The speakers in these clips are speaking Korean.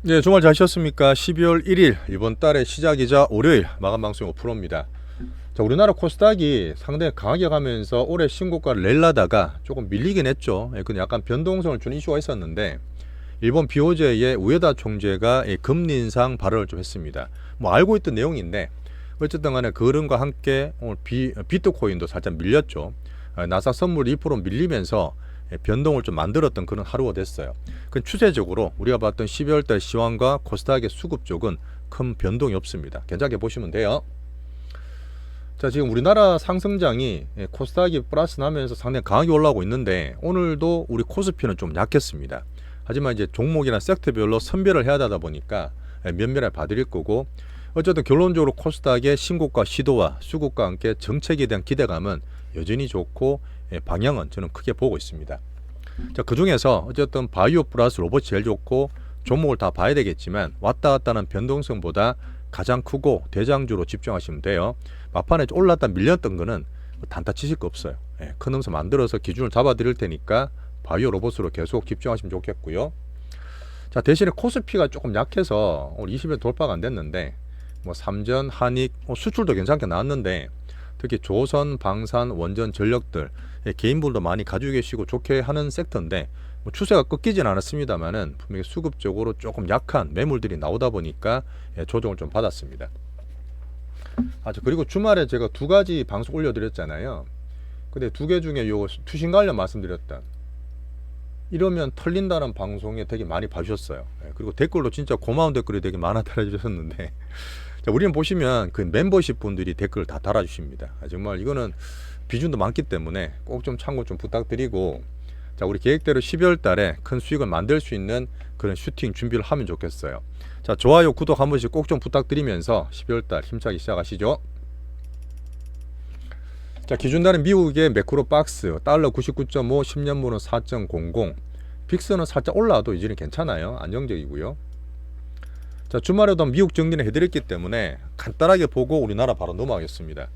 네, 주말 잘 쉬었습니까? 12월 1일 이번 달의 시작이자 월요일 마감 방송 5%입니다. 자, 우리나라 코스닥이 상당히 강하게 가면서 올해 신고가를 낼라다가 조금 밀리긴 했죠. 예, 근데 약간 변동성을 주는 이슈가 있었는데 일본 비오제의 우에다 총재가 이 금리 인상 발언을 좀 했습니다. 뭐 알고 있던 내용인데 어쨌든 간에 그 흐름과 함께 오늘 비, 비트코인도 살짝 밀렸죠. 아, 나사 선물 2% 밀리면서 예, 변동을 좀 만들었던 그런 하루가 됐어요. 그 추세적으로 우리가 봤던 12월 달 시황과 코스닥의 수급 쪽은 큰 변동이 없습니다. 괜찮게 보시면 돼요. 자 지금 우리나라 상승장이 예, 코스닥이 플러스 나면서 상당히 강하게 올라오고 있는데 오늘도 우리 코스피는 좀 약했습니다. 하지만 이제 종목이나 섹터별로 선별을 해야 되다 보니까 예, 면밀하게 봐드릴 거고 어쨌든 결론적으로 코스닥의 신고가 시도와 수급과 함께 정책에 대한 기대감은 여전히 좋고 예, 방향은 저는 크게 보고 있습니다. 자, 그 중에서 어쨌든 바이오 플러스 로봇이 제일 좋고 종목을 다 봐야 되겠지만 왔다 갔다 하는 변동성보다 가장 크고 대장주로 집중하시면 돼요. 막판에 올랐다 밀렸던 거는 뭐 단타 치실 거 없어요. 예, 큰 음수 만들어서 기준을 잡아 드릴 테니까 바이오 로봇으로 계속 집중하시면 좋겠고요. 자, 대신에 코스피가 조금 약해서 오늘 20일 돌파가 안 됐는데 뭐 삼전, 한익, 뭐 수출도 괜찮게 나왔는데 특히 조선, 방산, 원전, 전력들 예, 개인분도 많이 가지고 계시고 좋게 하는 섹터인데 뭐 추세가 꺾이진 않았습니다만은 분명히 수급적으로 조금 약한 매물들이 나오다 보니까 예, 조정을 좀 받았습니다. 아, 저 그리고 주말에 제가 두 가지 방송 올려드렸잖아요. 근데 두 개 중에 요 투신 관련 말씀드렸던 이러면 털린다는 방송에 되게 많이 봐주셨어요. 예, 그리고 댓글로 진짜 고마운 댓글이 되게 많아 달아주셨는데 자, 우리는 보시면 그 멤버십 분들이 댓글을 다 달아주십니다. 아, 정말 이거는 비중도 많기 때문에 꼭 좀 참고 좀 부탁드리고 자 우리 계획대로 12월 달에 큰 수익을 만들 수 있는 그런 슈팅 준비를 하면 좋겠어요. 자 좋아요 구독 한 번씩 꼭 좀 부탁드리면서 12월 달 힘차게 시작하시죠. 자 기준단은 미국의 매크로 박스 달러 99.5 10년물은 4.00 빅스는 살짝 올라와도 이제는 괜찮아요 안정적이고요. 자 주말에도 미국 정리를 해드렸기 때문에 간단하게 보고 우리나라 바로 넘어가겠습니다.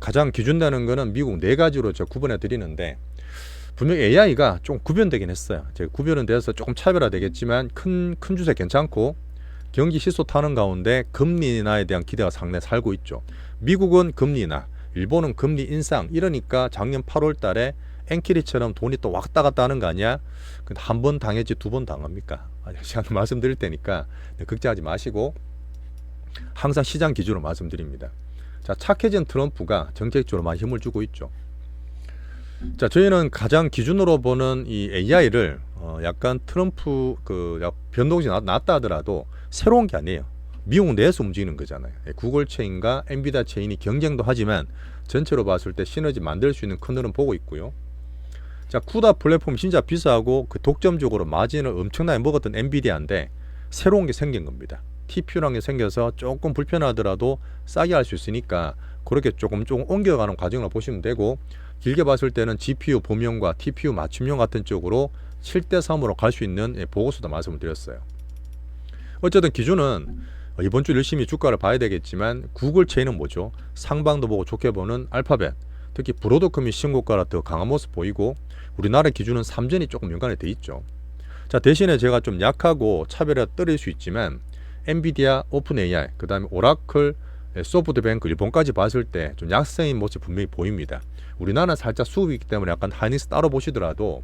가장 기준되는 거는 미국 네 가지로 제가 구분해 드리는데 분명 AI가 좀 구별되긴 했어요. 제가 구별은 돼서 조금 차별화 되겠지만 큰 큰 주세 괜찮고 경기 시소 타는 가운데 금리 인하에 대한 기대가 상당히 살고 있죠. 미국은 금리 인하, 일본은 금리 인상 이러니까 작년 8월 달에 엔키리처럼 돈이 또 왔다 갔다 하는 거 아니야? 근데 한 번 당했지 두 번 당합니까? 시간 말씀드릴 테니까 네, 걱정하지 마시고 항상 시장 기준으로 말씀드립니다. 자, 착해진 트럼프가 정책적으로 많이 힘을 주고 있죠. 자, 저희는 가장 기준으로 보는 이 AI를 어, 약간 트럼프 그 약- 변동이 나- 났다 하더라도 새로운 게 아니에요. 미국 내에서 움직이는 거잖아요. 예, 구글 체인과 엔비디아 체인이 경쟁도 하지만 전체로 봤을 때 시너지 만들 수 있는 큰 흐름 보고 있고요. 자, 쿠다 플랫폼 진짜 비싸고 그 독점적으로 마진을 엄청나게 먹었던 엔비디아인데 새로운 게 생긴 겁니다. TPU란 게 생겨서 조금 불편하더라도 싸게 할 수 있으니까 그렇게 조금 조금 옮겨가는 과정을 보시면 되고 길게 봤을 때는 GPU 범용과 TPU 맞춤형 같은 쪽으로 7대 3으로 갈 수 있는 예, 보고서도 말씀을 드렸어요. 어쨌든 기준은 이번 주 열심히 주가를 봐야 되겠지만 구글 체인은 뭐죠? 상방도 보고 좋게 보는 알파벳 특히 브로드컴이 신고가라 더 강한 모습 보이고 우리나라 기준은 삼전이 조금 연관이 돼 있죠. 자 대신에 제가 좀 약하고 차별화 떨릴 수 있지만 엔비디아, 오픈 AI, 그 다음에 오라클, 예, 소프트뱅크 일본까지 봤을 때 좀 약세인 모습 분명히 보입니다. 우리나라는 살짝 수급이기 때문에 약간 하이닉스 따로 보시더라도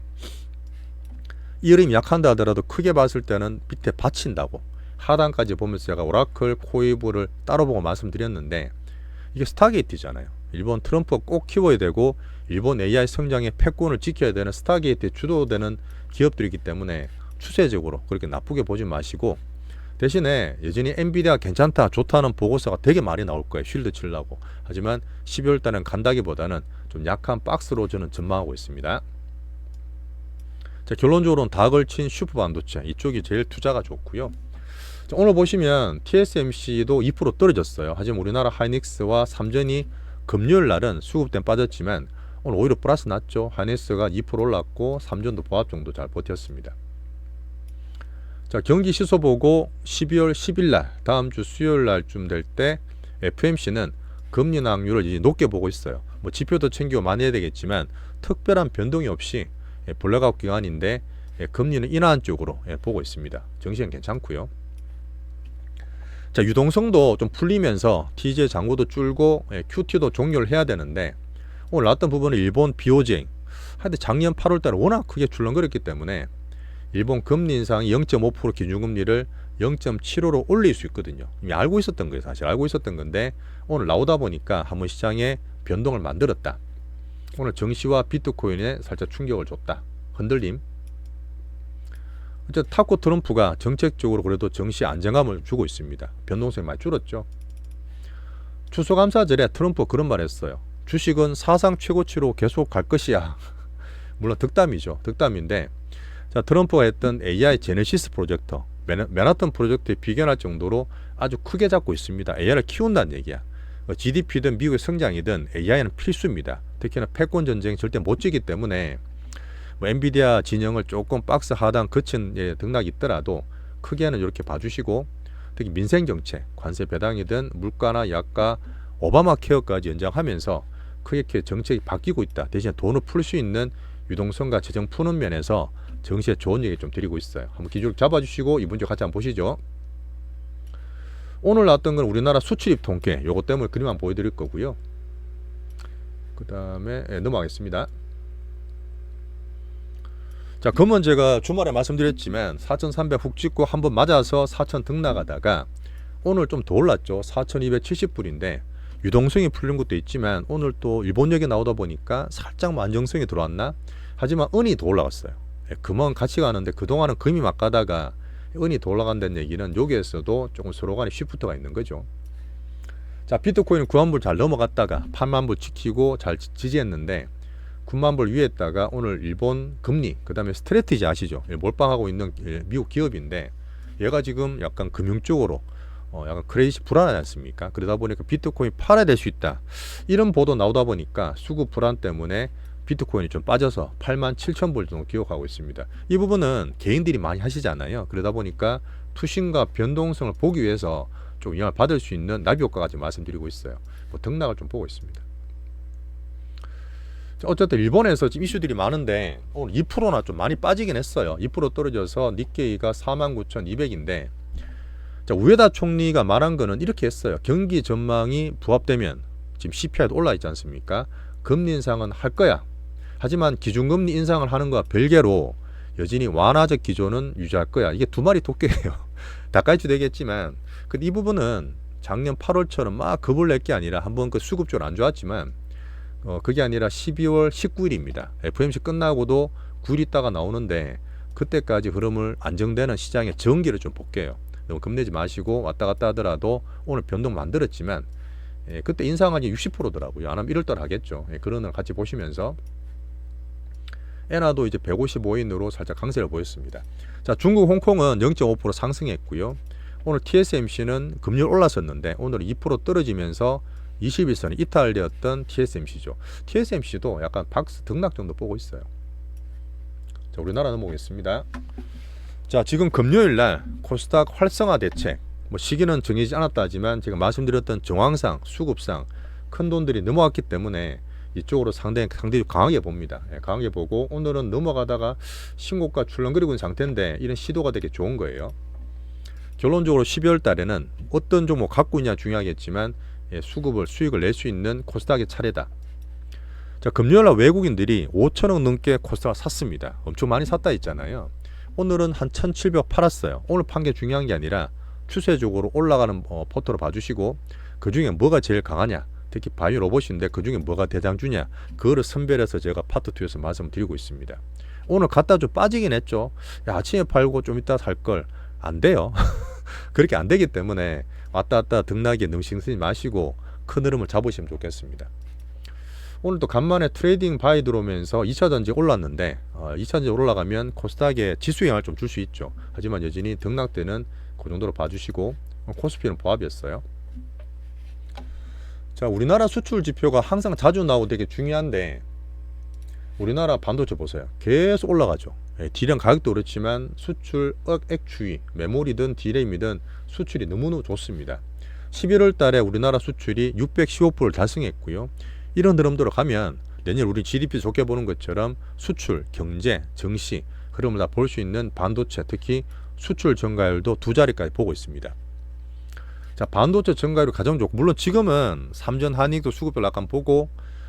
이 흐름이 약한다 하더라도 크게 봤을 때는 밑에 받친다고 하단까지 보면서 제가 오라클, 코이브를 따로 보고 말씀드렸는데 이게 스타게이트잖아요. 일본 트럼프가 꼭 키워야 되고 일본 AI 성장의 패권을 지켜야 되는 스타게이트에 주도되는 기업들이기 때문에 추세적으로 그렇게 나쁘게 보지 마시고 대신에 여전히 엔비디아 괜찮다 좋다는 보고서가 되게 많이 나올 거예요. 쉴드 치려고. 하지만 12월 달은 간다기보다는 좀 약한 박스로 저는 전망하고 있습니다. 자 결론적으로는 다 걸친 슈퍼 반도체. 이쪽이 제일 투자가 좋고요. 자, 오늘 보시면 TSMC도 2% 떨어졌어요 하지만 우리나라 하이닉스와 삼전이 금요일 날은 수급된 빠졌지만 오늘 오히려 플러스 났죠 하이닉스가 2% 올랐고 삼전도 보합 정도 잘 버텼습니다 자 경기 시소 보고 12월 10일 날 다음 주 수요일 날쯤 될 때 FMC는 금리 낙률을 이제 높게 보고 있어요. 뭐 지표도 챙기고 많이 해야 되겠지만 특별한 변동이 없이 예, 볼레갑 기간인데 예, 금리는 인하한 쪽으로 예, 보고 있습니다. 정시는 괜찮고요. 자 유동성도 좀 풀리면서 TJ 잔고도 줄고 예, QT도 종료를 해야 되는데 오늘 나왔던 부분은 일본 비오쟁 하여튼 작년 8월 달에 워낙 크게 출렁거렸기 때문에 일본 금리 인상이 0.5% 기준금리를 0.75로 올릴 수 있거든요. 이미 알고 있었던 거예요. 사실 알고 있었던 건데 오늘 나오다 보니까 한번 시장에 변동을 만들었다. 오늘 정시와 비트코인에 살짝 충격을 줬다. 흔들림. 어쨌든 타코 트럼프가 정책적으로 그래도 정시 안정감을 주고 있습니다. 변동성이 많이 줄었죠. 추수감사절에 트럼프 그런 말 했어요. 주식은 사상 최고치로 계속 갈 것이야. 물론 득담이죠. 득담인데 자 트럼프가 했던 AI 제네시스 프로젝트 맨- 맨하튼 프로젝트에 비견할 정도로 아주 크게 잡고 있습니다. AI를 키운다는 얘기야. GDP든 미국의 성장이든 AI는 필수입니다. 특히나 패권 전쟁 절대 못 지기 때문에 뭐 엔비디아 진영을 조금 박스 하단 거친 예, 등락이 있더라도 크게는 이렇게 봐주시고 특히 민생 정책, 관세 배당이든 물가나 약가, 오바마 케어까지 연장하면서 크게 정책이 바뀌고 있다. 대신에 돈을 풀 수 있는 유동성과 재정 푸는 면에서 정시에 좋은 얘기 좀 드리고 있어요. 한번 기준을 잡아주시고 이번 주 같이 한번 보시죠. 오늘 나왔던 건 우리나라 수출입 통계. 요거 때문에 그림 한번 보여드릴 거고요. 그 다음에 예, 넘어가겠습니다. 자, 금은 제가 주말에 말씀드렸지만 4,300 훅 찍고 한번 맞아서 4,000 등락하다가 오늘 좀 더 올랐죠. 4,270불인데 유동성이 풀린 것도 있지만 오늘 또 일본역에 나오다 보니까 살짝 안정성이 들어왔나? 하지만 은이 더 올라갔어요. 예, 금은 같이 가는데 그동안은 금이 막 가다가 은이 더 올라간다는 얘기는 여기에서도 조금 서로 간에 시프트가 있는 거죠. 자, 비트코인은 9만 불 잘 넘어갔다가 8만 불 지키고 잘 지- 지지했는데 9만 불 위에다가 오늘 일본 금리 그 다음에 스트레티지 아시죠? 예, 몰빵하고 있는 예, 미국 기업인데 얘가 지금 약간 금융 쪽으로 어, 약간 크레이시 불안하지 않습니까? 그러다 보니까 비트코인 팔아야 될 수 있다. 이런 보도 나오다 보니까 수급 불안 때문에 비트코인이 좀 빠져서 8만 7천 불 정도 기록하고 있습니다. 이 부분은 개인들이 많이 하시잖아요. 그러다 보니까 투신과 변동성을 보기 위해서 좀 영향을 받을 수 있는 나비 효과까지 말씀드리고 있어요. 뭐 등락을 좀 보고 있습니다. 자, 어쨌든 일본에서 지금 이슈들이 많은데 오늘 2%나 좀 많이 빠지긴 했어요. 2% 떨어져서 니케이가 49,200인데 자, 우에다 총리가 말한 거는 이렇게 했어요. 경기 전망이 부합되면 지금 CPI도 올라 있지 않습니까? 금리 인상은 할 거야. 하지만 기준금리 인상을 하는 것과 별개로 여전히 완화적 기조는 유지할 거야. 이게 두 마리 토끼예요. 닭갈치 되겠지만 근데 이 부분은 작년 8월처럼 막 겁을 낼 게 아니라 한번 그 수급적으로 안 좋았지만 어, 그게 아니라 12월 19일입니다. FMC 끝나고도 9일 있다가 나오는데 그때까지 흐름을 안정되는 시장의 전기를 좀 볼게요. 너무 겁내지 마시고 왔다 갔다 하더라도 오늘 변동 만들었지만 예, 그때 인상하기 60%더라고요. 안 하면 1월달 하겠죠. 예, 그런 걸 같이 보시면서 엔화도 이제 155인으로 살짝 강세를 보였습니다. 자, 중국 홍콩은 0.5% 상승했고요. 오늘 TSMC는 금요일 올랐었는데 오늘 2% 떨어지면서 21선이 이탈되었던 TSMC죠. TSMC도 약간 박스 등락 정도 보고 있어요. 자, 우리나라 넘어오겠습니다. 자, 지금 금요일 날 코스닥 활성화 대책 뭐 시기는 정해지지 않았다 하지만 제가 말씀드렸던 정황상 수급상 큰 돈들이 넘어왔기 때문에 이쪽으로 상당히 상당히 강하게 봅니다. 예, 강하게 보고 오늘은 넘어가다가 신고가 출렁거리고 있는 상태인데 이런 시도가 되게 좋은 거예요. 결론적으로 12월 달에는 어떤 종목 갖고 있냐 중요하겠지만 예, 수급을 수익을 낼 수 있는 코스닥의 차례다. 자 금요일 날 외국인들이 5천억 넘게 코스닥을 샀습니다. 엄청 많이 샀다 했잖아요. 오늘은 한 1,700 팔았어요. 오늘 판 게 중요한 게 아니라 추세적으로 올라가는 어, 포트로 봐주시고 그 중에 뭐가 제일 강하냐 특히 바이오 로봇인데 그 중에 뭐가 대장주냐 그거를 선별해서 제가 파트 2에서 말씀드리고 있습니다. 오늘 갔다 좀 빠지긴 했죠. 야, 아침에 팔고 좀 이따 살 걸 안 돼요. 그렇게 안 되기 때문에 왔다 갔다 등락에 신경 쓰지 마시고 큰 흐름을 잡으시면 좋겠습니다. 오늘 또 간만에 트레이딩 바이 들어오면서 2차 전지 올랐는데 어, 2차 전지 올라가면 코스닥에 지수 영향을 좀 줄 수 있죠. 하지만 여전히 등락대는 그 정도로 봐주시고 코스피는 보합이었어요. 자, 우리나라 수출 지표가 항상 자주 나오고 되게 중요한데 우리나라 반도체 보세요. 계속 올라가죠. 예, 디램 가격도 그렇지만 수출 액추위, 메모리든 디램이든 수출이 너무너무 좋습니다. 11월 달에 우리나라 수출이 615%를 달성했고요. 이런 흐름대로 가면 내년 우리 GDP 좋게 보는 것처럼 수출, 경제, 정시 흐름을 다 볼 수 있는 반도체 특히 수출 증가율도 두 자리까지 보고 있습니다. 자 반도체 증가율이 가장 좋고 물론 지금은 삼전 한익도 수급별 약간 보고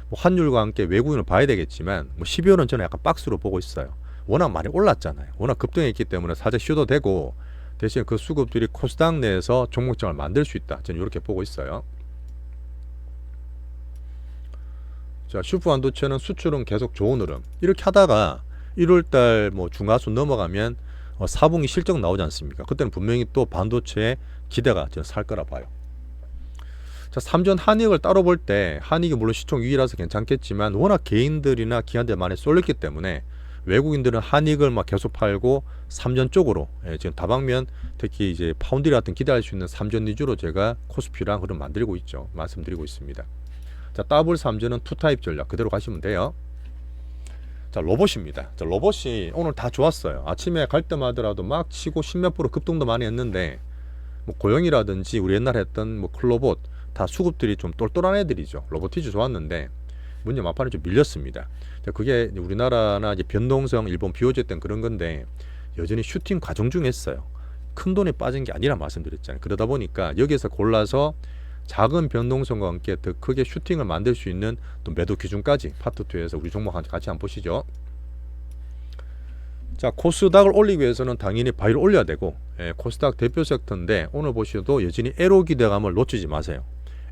뭐 환율과 함께 외국인을 봐야 되겠지만 뭐 12월은 저는 약간 박스로 보고 있어요. 워낙 많이 올랐잖아요. 워낙 급등했기 때문에 살짝 쉬어도 되고 대신 그 수급들이 코스닥 내에서 종목장을 만들 수 있다. 저는 이렇게 보고 있어요. 자 슈퍼 반도체는 수출은 계속 좋은 흐름. 이렇게 하다가 1월달 뭐 중하순 넘어가면 어, 4분기 실적 나오지 않습니까? 그때는 분명히 또 반도체에 기대가 살 거라 봐요. 자, 삼전 한익을 따로 볼 때 한익이 물론 시총 2위라서 괜찮겠지만 워낙 개인들이나 기관들 많이 쏠렸기 때문에 외국인들은 한익을 막 계속 팔고 삼전 쪽으로 예, 지금 다방면 특히 이제 파운드리 같은 기대할 수 있는 삼전 위주로 제가 코스피랑 흐름 만들고 있죠. 말씀드리고 있습니다. 자, 더블 삼전은 투 타입 전략 그대로 가시면 돼요. 자, 로봇입니다. 자, 로봇이 오늘 다 좋았어요. 아침에 갈 때마다라도 막 치고 십몇 프로 급등도 많이 했는데 뭐 고영이라든지 우리 옛날에 했던 뭐 클로봇 다 수급들이 좀 똘똘한 애들이죠. 로보티즈 좋았는데 문제 막판에 좀 밀렸습니다. 자, 그게 우리나라나 이제 변동성 일본 땐 그런 건데 여전히 슈팅 과정 중에 했어요. 큰 돈이 빠진 게 아니라 말씀드렸잖아요. 그러다 보니까 여기서 골라서 작은 변동성과 함께 더 크게 슈팅을 만들 수 있는 또 매도 기준까지 파트 2에서 우리 종목 같이 한번 보시죠. 자 코스닥을 올리기 위해서는 당연히 바이를 올려야 되고 예, 코스닥 대표 섹터인데 오늘 보셔도 여전히 에로 기대감을 놓치지 마세요.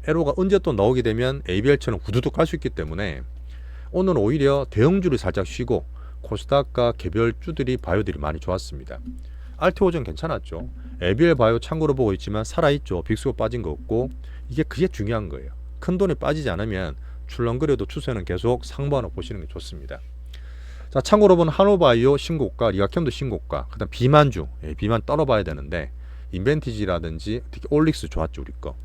에로가 언제 또 나오게 되면 ABL처럼 후두둑 갈 수 있기 때문에 오늘은 오히려 대형주를 살짝 쉬고 코스닥과 개별주들이 바이오들이 많이 좋았습니다. 알테오전 괜찮았죠. ABL 바이오 참고로 보고 있지만 살아있죠. 빅스가 빠진 거 없고 이게 그게 중요한 거예요. 큰 돈이 빠지지 않으면 출렁거려도 추세는 계속 상반으로 보시는 게 좋습니다. 자 참고로 보면 한호바이오 신고가, 리가캠도 신고가, 그다음 비만주, 예, 비만 떨어봐야 되는데 인벤티지라든지 특히 올릭스 좋았죠 우리 거.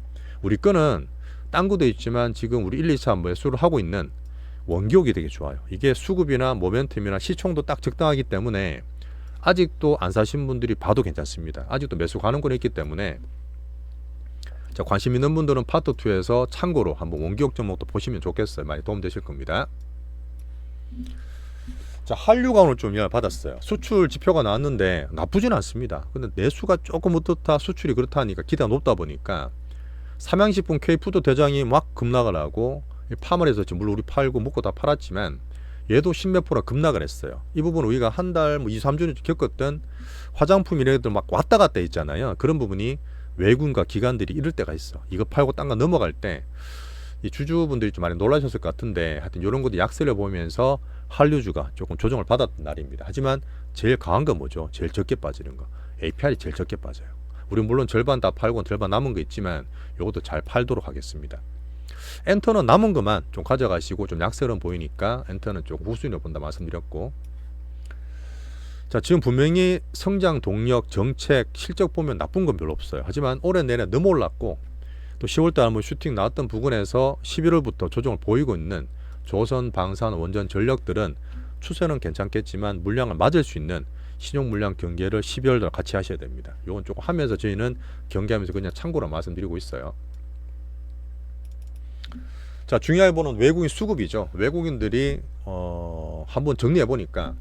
우리 거는 딴 것도 있지만 지금 우리 1, 2, 3 매수를 하고 있는 원기옥이 되게 좋아요. 이게 수급이나 모멘텀이나 시총도 딱 적당하기 때문에 아직도 안 사신 분들이 봐도 괜찮습니다. 아직도 매수 가능권이 있기 때문에 자 관심 있는 분들은 파트 2에서 참고로 한번 원기옥 종목도 보시면 좋겠어요. 많이 도움 되실 겁니다. 자 한류가 오늘 좀 영향을 받았어요. 수출 지표가 나왔는데 나쁘진 않습니다. 근데 내수가 조금 어떻다 수출이 그렇다 하니까 기대가 높다 보니까 삼양식품 K푸드 대장이 막 급락을 하고 파멀에서 지금 물론 우리 팔고 먹고 다 팔았지만 얘도 십몇 프로 급락을 했어요. 이 부분 우리가 한 달 뭐 2, 3주 겪었던 화장품 이런 것들 막 왔다 갔다 있잖아요. 그런 부분이 외군과 기관들이 이럴 때가 있어. 이거 팔고 딴 거 넘어갈 때 이 주주분들이 좀 많이 놀라셨을 것 같은데 하여튼 이런 것도 약세를 보면서 한류주가 조금 조정을 받았던 날입니다. 하지만 제일 강한 건 뭐죠? 제일 적게 빠지는 거. APR이 제일 적게 빠져요. 우리 물론 절반 다 팔고 절반 남은 거 있지만 이것도 잘 팔도록 하겠습니다. 엔터는 남은 것만 좀 가져가시고 좀 약세는 보이니까 엔터는 조금 후순위로 본다 말씀드렸고 자 지금 분명히 성장 동력 정책 실적 보면 나쁜 건 별로 없어요 하지만 올해 내내 너무 올랐고 또 10월달 한번 슈팅 나왔던 부근에서 11월부터 조정을 보이고 있는 조선 방산 원전 전력들은 추세는 괜찮겠지만 물량을 맞을 수 있는 신용 물량 경계를 12월 달 같이 하셔야 됩니다. 이건 조금 하면서 저희는 경계하면서 그냥 참고로 말씀드리고 있어요. 자 중요한 부분은 외국인 수급이죠. 외국인들이 어, 한번 정리해 보니까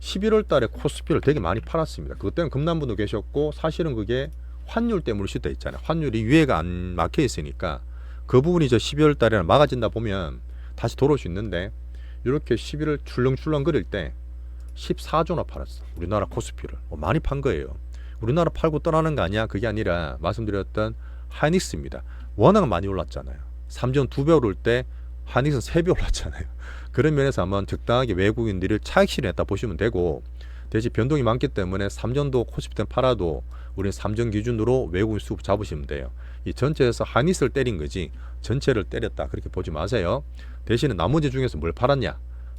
11월 달에 코스피를 되게 많이 팔았습니다. 그것 때문에 급난 분도 계셨고 사실은 그게 환율 때문일 수도 있잖아요. 환율이 위에가 안 막혀 있으니까 그 부분이 저 12월 달에는 막아진다 보면 다시 돌아올 수 있는데 이렇게 11월 출렁출렁 거릴 때 14조나 팔았어. 우리나라 코스피를. 뭐 많이 판 거예요. 우리나라 팔고 떠나는 거 아니야? 그게 아니라 말씀드렸던 하이닉스입니다. 워낙 많이 올랐잖아요. 3전 2배 오를 때 하이닉스는 3배 올랐잖아요. 그런 면에서 한번 적당하게 외국인들을 차익 실현했다 보시면 되고 대신 변동이 많기 때문에 3전도 코스피 때 팔아도 우리는 3전 기준으로 외국인 수급 잡으시면 돼요. 이 전체에서 하이닉스를 때린 거지 전체를 때렸다 그렇게 보지 마세요. 대신에 나머지 중에서 뭘 팔았냐?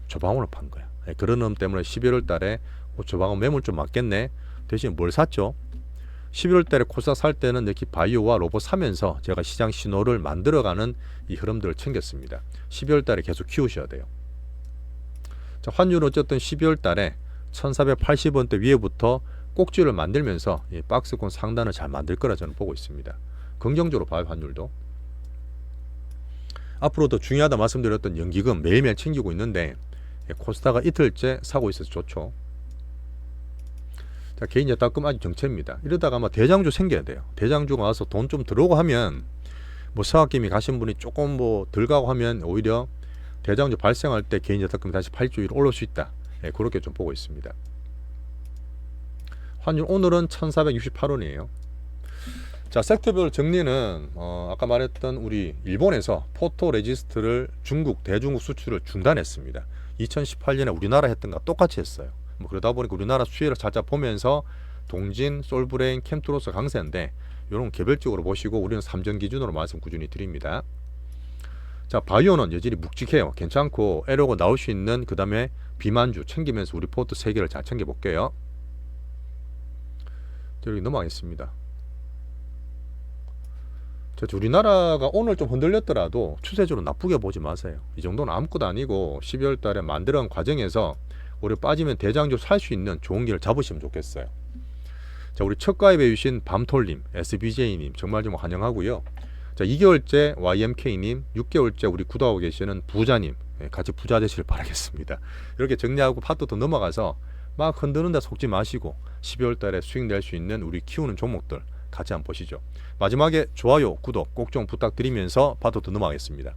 조방원을 판 거야. 예, 그런 음 때문에 11월 달에 어, 조방원 매물 좀 맞겠네. 대신 뭘 샀죠? 11월 달에 코스닥 살 때는 이렇게 바이오와 로봇 사면서 제가 시장 신호를 만들어가는 이 흐름들을 챙겼습니다. 12월 달에 계속 키우셔야 돼요. 자, 환율은 어쨌든 12월 달에 1480원대 위에부터 꼭지를 만들면서 이 박스권 상단을 잘 만들 거라 저는 보고 있습니다. 긍정적으로 봐요 환율도. 앞으로도 중요하다 말씀드렸던 연기금 매일매일 챙기고 있는데 예, 코스닥가 이틀째 사고 있어서 좋죠. 자, 개인 예탁금 아직 정체입니다. 이러다가 아마 대장주 생겨야 돼요. 대장주가 와서 돈 좀 들어오고 하면 뭐 서학김이 가신 분이 조금 뭐 덜 가고 하면 오히려 대장주 발생할 때 개인 예탁금이 다시 8주 위로 올릴 수 있다. 예, 그렇게 좀 보고 있습니다. 환율 오늘은 1,468원이에요. 자, 섹터별 정리는 어, 아까 말했던 우리 일본에서 포토 레지스트를 중국 대중국 수출을 중단했습니다. 2018년에 우리나라 했던 거 똑같이 했어요. 뭐 그러다 보니까 우리나라 수혜를 살짝 보면서 동진, 솔브레인, 캠트로스 강세인데 이런 개별적으로 보시고 우리는 3전 기준으로 말씀 꾸준히 드립니다. 자, 바이오는 여전히 묵직해요. 괜찮고 에러가 나올 수 있는 그 다음에 비만주 챙기면서 우리 포트 3개를 잘 챙겨볼게요. 자, 여기 넘어가겠습니다. 자, 우리나라가 오늘 좀 흔들렸더라도 추세적으로 나쁘게 보지 마세요. 이 정도는 아무것도 아니고 12월 달에 만들어간 과정에서 우리 빠지면 대장주 살 수 있는 좋은 길을 잡으시면 좋겠어요. 자, 우리 첫 가입해 주신 밤톨님, SBJ님 정말 좀 환영하고요. 자, 2개월째 YMK님, 6개월째 우리 구독하고 계시는 부자님, 예, 같이 부자 되시길 바라겠습니다. 이렇게 정리하고 파트 더 넘어가서 막 흔드는 데 속지 마시고 12월 달에 수익 낼 수 있는 우리 키우는 종목들 같이 한번 보시죠. 마지막에 좋아요, 구독 꼭 좀 부탁드리면서 더 넘어가겠습니다.